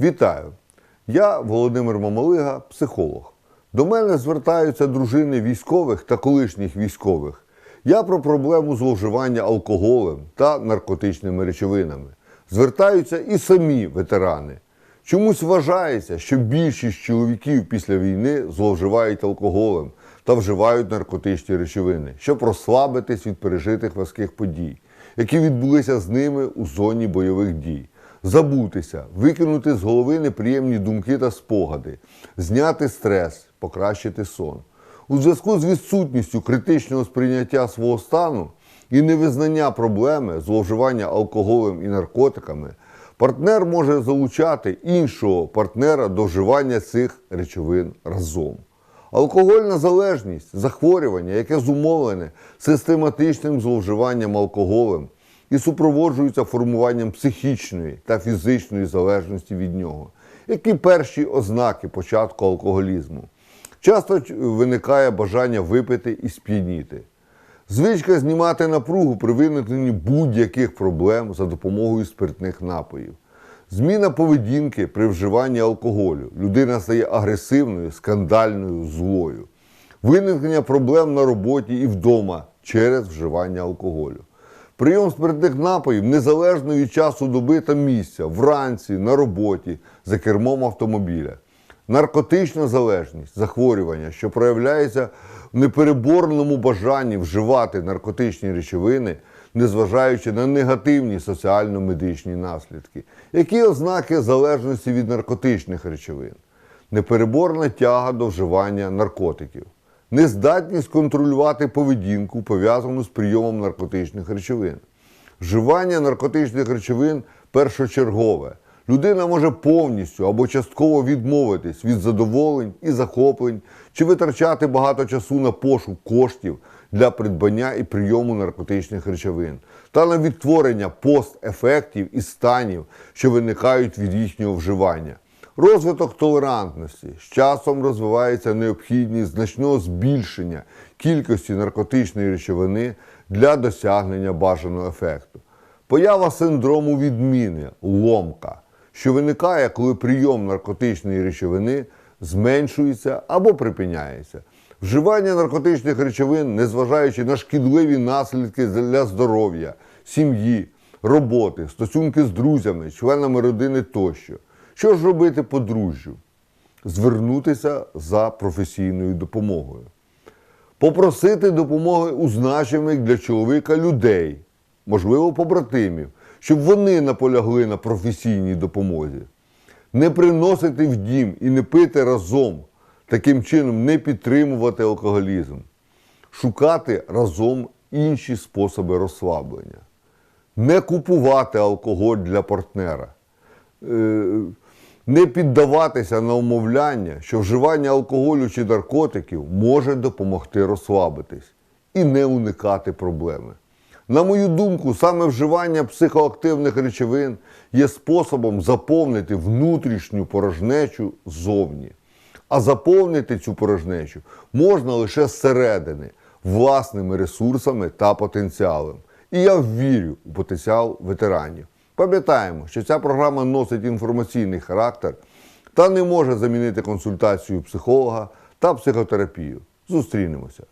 Вітаю! Я Володимир Мамалига, психолог. До мене звертаються дружини військових та колишніх військових. Я про проблему зловживання алкоголем та наркотичними речовинами. Звертаються і самі ветерани. Чомусь вважається, що більшість чоловіків після війни зловживають алкоголем та вживають наркотичні речовини, щоб розслабитись від пережитих важких подій, які відбулися з ними у зоні бойових дій забутися, викинути з голови неприємні думки та спогади, зняти стрес, покращити сон. У зв'язку з відсутністю критичного сприйняття свого стану і невизнання проблеми зловживання алкоголем і наркотиками, партнер може залучати іншого партнера до вживання цих речовин разом. Алкогольна залежність захворювання, яке зумовлене систематичним зловживанням алкоголем і супроводжується формуванням психічної та фізичної залежності від нього. Які перші ознаки початку алкоголізму? Часто виникає бажання випити і сп'яніти. Звичка знімати напругу при виникненні будь-яких проблем за допомогою спиртних напоїв. Зміна поведінки при вживанні алкоголю. Людина стає агресивною, скандальною, злою. Виникнення проблем на роботі і вдома через вживання алкоголю. Прийом спиртних напоїв незалежно від часу доби та місця, вранці, на роботі, за кермом автомобіля. Наркотична залежність, захворювання, що проявляється в непереборному бажанні вживати наркотичні речовини, незважаючи на негативні соціально-медичні наслідки. Які ознаки залежності від наркотичних речовин? Непереборна тяга до вживання наркотиків, нездатність контролювати поведінку, пов'язану з прийомом наркотичних речовин. Вживання наркотичних речовин першочергове. Людина може повністю або частково відмовитись від задоволень і захоплень чи витрачати багато часу на пошук коштів для придбання і прийому наркотичних речовин та на відтворення постефектів і станів, що виникають від їхнього вживання. Розвиток толерантності з часом розвивається необхідність значного збільшення кількості наркотичної речовини для досягнення бажаного ефекту. Поява синдрому відміни ломка, що виникає, коли прийом наркотичної речовини зменшується або припиняється. Вживання наркотичних речовин, незважаючи на шкідливі наслідки для здоров'я, сім'ї, роботи, стосунки з друзями, членами родини тощо. Що ж робити подружжю? Звернутися за професійною допомогою. Попросити допомоги у значимих для чоловіка людей, можливо, побратимів, щоб вони наполягли на професійній допомозі. Не приносити в дім і не пити разом, таким чином не підтримувати алкоголізм, шукати разом інші способи розслаблення, не купувати алкоголь для партнера. Не піддаватися на умовляння, що вживання алкоголю чи наркотиків може допомогти розслабитись і не уникати проблеми. На мою думку, саме вживання психоактивних речовин є способом заповнити внутрішню порожнечу ззовні. А заповнити цю порожнечу можна лише зсередини, власними ресурсами та потенціалом. І я вірю у потенціал ветеранів. Пам'ятаємо, що ця програма носить інформаційний характер та не може замінити консультацію психолога та психотерапію. Зустрінемося.